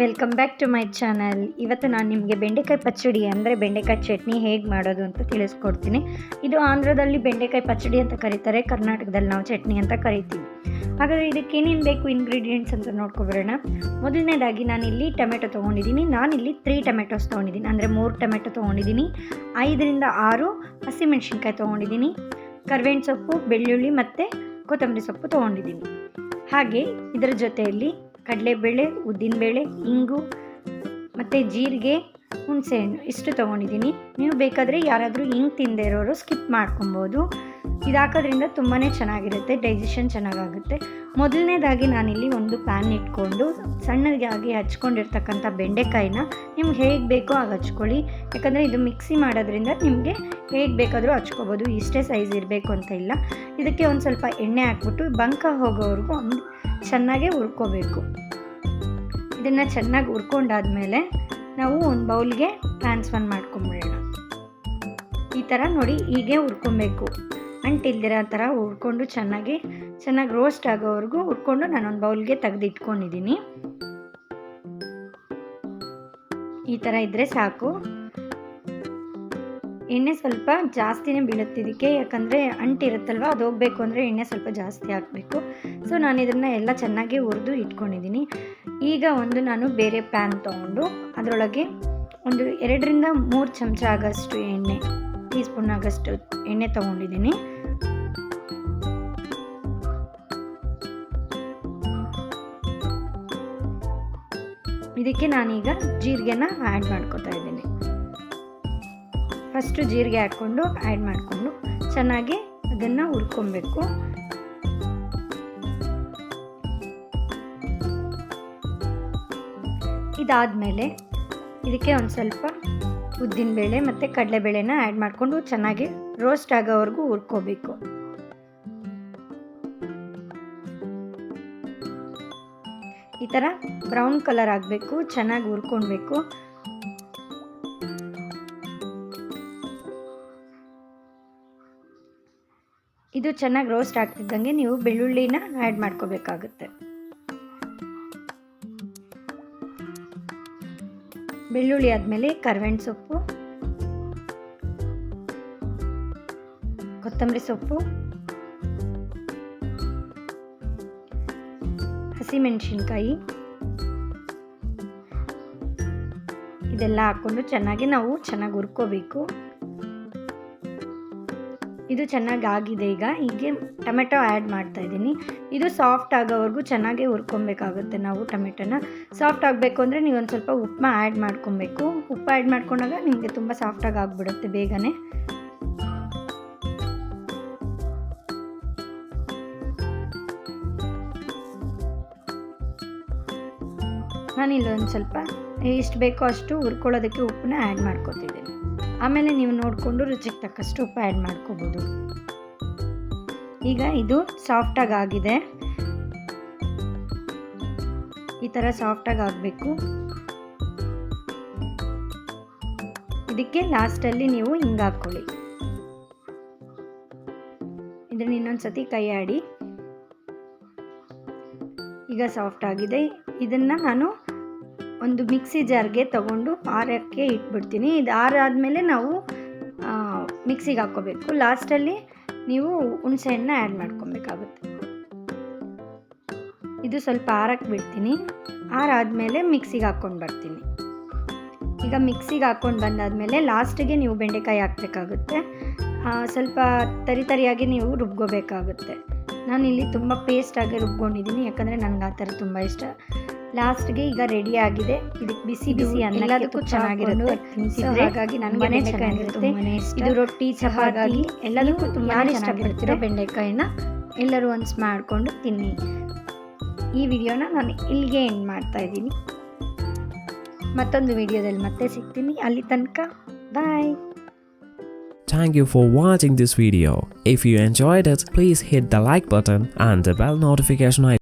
Welcome back to my channel ಇವತ್ತು ನಾನು ನಿಮಗೆ ಬೆಂಡೆಕಾಯಿ ಪಚ್ಚಡಿ ಅಂದರೆ ಬೆಂಡೆಕಾಯಿ ಚಟ್ನಿ ಹೇಗೆ ಮಾಡೋದು ಅಂತ ತಿಳಿಸ್ಕೊಡ್ತೀನಿ. ಇದು ಆಂಧ್ರದಲ್ಲಿ ಬೆಂಡೆಕಾಯಿ ಪಚ್ಚಡಿ ಅಂತ ಕರೀತಾರೆ, ಕರ್ನಾಟಕದಲ್ಲಿ ನಾವು ಚಟ್ನಿ ಅಂತ ಕರಿತೀವಿ. ಹಾಗಾದರೆ ಇದಕ್ಕೇನೇನು ಬೇಕು ಇಂಗ್ರೀಡಿಯೆಂಟ್ಸ್ ಅಂತ ನೋಡ್ಕೊಬರೋಣ ಮೊದಲನೇದಾಗಿ ನಾನಿಲ್ಲಿ ಟೊಮೆಟೊ ತೊಗೊಂಡಿದ್ದೀನಿ. ನಾನಿಲ್ಲಿ ತ್ರೀ ಟೊಮೆಟೊಸ್ ತೊಗೊಂಡಿದ್ದೀನಿ. ಅಂದರೆ ಮೂರು ಟೊಮೆಟೊ ತೊಗೊಂಡಿದ್ದೀನಿ. ಐದರಿಂದ ಆರು ಹಸಿಮೆಣ್ಸಿನ್ಕಾಯಿ ತೊಗೊಂಡಿದ್ದೀನಿ. ಕರ್ಬೇವಿನ ಸೊಪ್ಪು, ಬೆಳ್ಳುಳ್ಳಿ ಮತ್ತು ಕೊತ್ತಂಬರಿ ಸೊಪ್ಪು ತೊಗೊಂಡಿದ್ದೀನಿ. ಹಾಗೆ ಇದರ ಜೊತೆಯಲ್ಲಿ ಕಡಲೆಬೇಳೆ, ಉದ್ದಿನಬೇಳೆ, ಇಂಗು ಮತ್ತು ಜೀರಿಗೆ ಹುಣಸೆಹಣ್ಣು ಇಷ್ಟು ತೊಗೊಂಡಿದ್ದೀನಿ. ನೀವು ಬೇಕಾದರೆ ಯಾರಾದರೂ ಹಿಂಗೆ ತಿಂದೇ ಇರೋರು ಸ್ಕಿಪ್ ಮಾಡ್ಕೊಬೋದು. ಇದು ಹಾಕೋದ್ರಿಂದ ತುಂಬಾ ಚೆನ್ನಾಗಿರುತ್ತೆ, ಡೈಜೆಷನ್ ಚೆನ್ನಾಗಾಗುತ್ತೆ. ಮೊದಲನೇದಾಗಿ ನಾನಿಲ್ಲಿ ಒಂದು ಪ್ಯಾನ್ ಇಟ್ಕೊಂಡು ಸಣ್ಣದಾಗಿ ಹಚ್ಕೊಂಡಿರ್ತಕ್ಕಂಥ ಬೆಂಡೆಕಾಯಿನ ನಿಮ್ಗೆ ಹೇಗೆ ಬೇಕೋ ಹಾಗೆ ಹಚ್ಕೊಳ್ಳಿ. ಯಾಕಂದರೆ ಇದು ಮಿಕ್ಸಿ ಮಾಡೋದ್ರಿಂದ ನಿಮಗೆ ಹೇಗೆ ಬೇಕಾದರೂ ಹಚ್ಕೋಬೋದು. ಇಷ್ಟೇ ಸೈಜ್ ಇರಬೇಕು ಅಂತ ಇಲ್ಲ. ಇದಕ್ಕೆ ಒಂದು ಸ್ವಲ್ಪ ಎಣ್ಣೆ ಹಾಕ್ಬಿಟ್ಟು ಬಂಕ ಹೋಗೋವರೆಗೂ ಒಂದು ಚೆನ್ನಾಗೇ ಹುರ್ಕೋಬೇಕು. ಇದನ್ನು ಚೆನ್ನಾಗಿ ಹುರ್ಕೊಂಡಾದ್ಮೇಲೆ ನಾವು ಒಂದು ಬೌಲ್ಗೆ ಟ್ರಾನ್ಸ್ಫರ್ ಮಾಡ್ಕೊಂಬಿಡೋಣ. ಈ ಥರ ನೋಡಿ ಹೀಗೆ ಹುರ್ಕೊಬೇಕು. ಅಂಟಿಲ್ದಿರೋ ಥರ ಹುರ್ಕೊಂಡು ಚೆನ್ನಾಗಿ ಚೆನ್ನಾಗಿ ರೋಸ್ಟ್ ಆಗೋವರೆಗೂ ಹುರ್ಕೊಂಡು ನಾನೊಂದು ಬೌಲ್ಗೆ ತೆಗೆದಿಟ್ಕೊಂಡಿದ್ದೀನಿ ಈ ಥರ ಇದ್ದರೆ ಸಾಕು. ಎಣ್ಣೆ ಸ್ವಲ್ಪ ಜಾಸ್ತಿನೇ ಬೀಳುತ್ತಿದ್ದಕ್ಕೆ, ಯಾಕಂದರೆ ಅಂಟಿರುತ್ತಲ್ವ ಅದು ಹೋಗಬೇಕು ಅಂದರೆ ಎಣ್ಣೆ ಸ್ವಲ್ಪ ಜಾಸ್ತಿ ಹಾಕಬೇಕು. ಸೊ ನಾನು ಇದನ್ನು ಎಲ್ಲ ಚೆನ್ನಾಗಿ ಹುರಿದು ಇಟ್ಕೊಂಡಿದ್ದೀನಿ. ಈಗ ಒಂದು ನಾನು ಬೇರೆ ಪ್ಯಾನ್ ತೊಗೊಂಡು, ಅದರೊಳಗೆ ಒಂದು ಎರಡರಿಂದ ಮೂರು ಚಮಚ ಆಗೋಷ್ಟು ಎಣ್ಣೆ ಟೀ ಸ್ಪೂನ್ ಆಗೋಷ್ಟು ಎಣ್ಣೆ ತೊಗೊಂಡಿದ್ದೀನಿ. ಇದಕ್ಕೆ ನಾನೀಗ ಜೀರಿಗೆನ ಆ್ಯಡ್ ಮಾಡ್ಕೋತಾ ಇದ್ದೀನಿ. ಫಸ್ಟು ಜೀರಿಗೆ ಹಾಕ್ಕೊಂಡು ಆ್ಯಡ್ ಮಾಡಿಕೊಂಡು ಚೆನ್ನಾಗಿ ಅದನ್ನು ಹುರ್ಕೊಬೇಕು. ಇದಾದಮೇಲೆ ಇದಕ್ಕೆ ಒಂದು ಸ್ವಲ್ಪ ಉದ್ದಿನಬೇಳೆ ಮತ್ತು ಕಡಲೆಬೇಳೆನ ಆ್ಯಡ್ ಮಾಡಿಕೊಂಡು ಚೆನ್ನಾಗಿ ರೋಸ್ಟ್ ಆಗೋವರೆಗೂ ಹುರ್ಕೋಬೇಕು. ಈ ಥರ ಬ್ರೌನ್ ಕಲರ್ ಆಗಬೇಕು, ಚೆನ್ನಾಗಿ ಹುರ್ಕೊಳ್ಬೇಕು ಇದು ಚೆನ್ನಾಗಿ ರೋಸ್ಟ್ ಆಗ್ತಿದ್ದಂಗೆ ನೀವು ಬೆಳ್ಳುಳ್ಳಿನ ಆ್ಯಡ್ ಮಾಡ್ಕೋಬೇಕಾಗುತ್ತೆ. ಬೆಳ್ಳುಳ್ಳಿ ಆದಮೇಲೆ ಕರ್ವೆಂಡ್ ಸೊಪ್ಪು, ಕೊತ್ತಂಬರಿ ಸೊಪ್ಪು, ಹಸಿಮೆಣಸಿನ್ಕಾಯಿ. ಇದೆಲ್ಲ ಹಾಕ್ಕೊಂಡು ಚೆನ್ನಾಗಿ ನಾವು ಚೆನ್ನಾಗಿ ಹುರ್ಕೋಬೇಕು. ಇದು ಚೆನ್ನಾಗಿ ಆಗಿದೆ ಈಗ. ಹೀಗೆ ಟೊಮೆಟೊ ಆ್ಯಡ್ ಮಾಡ್ತಾ ಇದ್ದೀನಿ. ಇದು ಸಾಫ್ಟ್ ಆಗೋವರೆಗೂ ಚೆನ್ನಾಗಿ ಹುರ್ಕೊಬೇಕಾಗುತ್ತೆ ನಾವು ಟೊಮೆಟೊನ. ಸಾಫ್ಟ್ ಆಗಬೇಕು ಅಂದರೆ ನೀವು ಒಂದು ಸ್ವಲ್ಪ ಉಪ್ಪು ಆ್ಯಡ್ ಮಾಡ್ಕೊಬೇಕು. ಉಪ್ಪು ಆ್ಯಡ್ ಮಾಡ್ಕೊಂಡಾಗ ನಿಮಗೆ ತುಂಬ ಸಾಫ್ಟಾಗಿ ಆಗಿಬಿಡುತ್ತೆ ಬೇಗನೆ. ನಾನು ಒಂದು ಸ್ವಲ್ಪ ಎಷ್ಟು ಬೇಕೋ ಅಷ್ಟು ಹುರ್ಕೊಳ್ಳೋದಕ್ಕೆ ಉಪ್ಪನ್ನ ಆ್ಯಡ್ ಮಾಡ್ಕೊತಿದ್ದೀನಿ. ಆಮೇಲೆ ನೀವು ನೋಡಿಕೊಂಡು ರುಚಿಗೆ ತಕ್ಕಷ್ಟು ಉಪ್ಪು ಆ್ಯಡ್ ಮಾಡ್ಕೋಬೋದು. ಈಗ ಇದು ಸಾಫ್ಟಾಗಿ ಆಗಿದೆ. ಈ ಥರ ಸಾಫ್ಟಾಗಿ ಆಗಬೇಕು. ಇದಕ್ಕೆ ಲಾಸ್ಟಲ್ಲಿ ನೀವು ಹಿಂಗೆ ಹಾಕ್ಕೊಳ್ಳಿ. ಇದನ್ನ ಇನ್ನೊಂದು ಸತಿ ಕೈ ಆಡಿ. ಈಗ ಸಾಫ್ಟ್ ಆಗಿದೆ. ಇದನ್ನು ನಾನು ಒಂದು ಮಿಕ್ಸಿ ಜಾರ್ಗೆ ತಗೊಂಡು ಆರಕ್ಕೆ ಇಟ್ಬಿಡ್ತೀನಿ. ಇದು ಆರಾದಮೇಲೆ ನಾವು ಮಿಕ್ಸಿಗೆ ಹಾಕ್ಕೋಬೇಕು. ಲಾಸ್ಟಲ್ಲಿ ನೀವು ಹುಣಸೆಯನ್ನು ಆ್ಯಡ್ ಮಾಡ್ಕೊಬೇಕಾಗುತ್ತೆ. ಇದು ಸ್ವಲ್ಪ ಆರಕ್ಕೆ ಬಿಡ್ತೀನಿ. ಆರಾದಮೇಲೆ ಮಿಕ್ಸಿಗೆ ಹಾಕ್ಕೊಂಡು ಬರ್ತೀನಿ. ಈಗ ಮಿಕ್ಸಿಗೆ ಹಾಕ್ಕೊಂಡು ಬಂದಾದಮೇಲೆ ಲಾಸ್ಟಿಗೆ ನೀವು ಬೆಂಡೆಕಾಯಿ ಹಾಕಬೇಕಾಗುತ್ತೆ. ಸ್ವಲ್ಪ ತರಿ ತರಿಯಾಗಿ ನೀವು ರುಬ್ಕೋಬೇಕಾಗುತ್ತೆ. ನಾನಿಲ್ಲಿ ತುಂಬ ಪೇಸ್ಟಾಗಿ ರುಬ್ಕೊಂಡಿದ್ದೀನಿ. ಯಾಕಂದರೆ ನನಗೆ ಆ ಥರ ತುಂಬ ಇಷ್ಟ. ಲಾಸ್ಟ್ಗೆ ಈಗ ರೆಡಿ ಆಗಿದೆ. ಇದಕ್ಕೆ ಬಿಸಿ ಬಿಸಿ ಎಲ್ಲದಕ್ಕೂ ಚೆನ್ನಾಗಿರುತ್ತೆ. ಹಾಗಾಗಿ ನನಗೆ ಚೆನ್ನಾಗಿರುತ್ತೆ. ಇದು ರೊಟ್ಟಿ ಚಪಾತಿ ಎಲ್ಲದಕ್ಕೂ ತುಂಬಾ ಇಷ್ಟಪಡ್ತಿರೋ ಬೆಂಡೆಕಾಯಿನ ಎಲ್ಲರೂ ಒನ್ಸ್ ಮಾಡಿಕೊಂಡು ತಿನ್ನಿ. ಈ ವಿಡಿಯೋನ ನಾನು ಇಲ್ಲಿಗೆ ಎಂಡ್ ಮಾಡ್ತಾ ಇದ್ದೀನಿ. ಮತ್ತೊಂದು ವಿಡಿಯೋದಲ್ಲಿ ಮತ್ತೆ ಸಿಗ್ತೀನಿ. ಅಲ್ಲಿ ತನಕ ಬಾಯ್ Thank you for watching this video. If you enjoyed it, please hit the like button and the bell notification icon.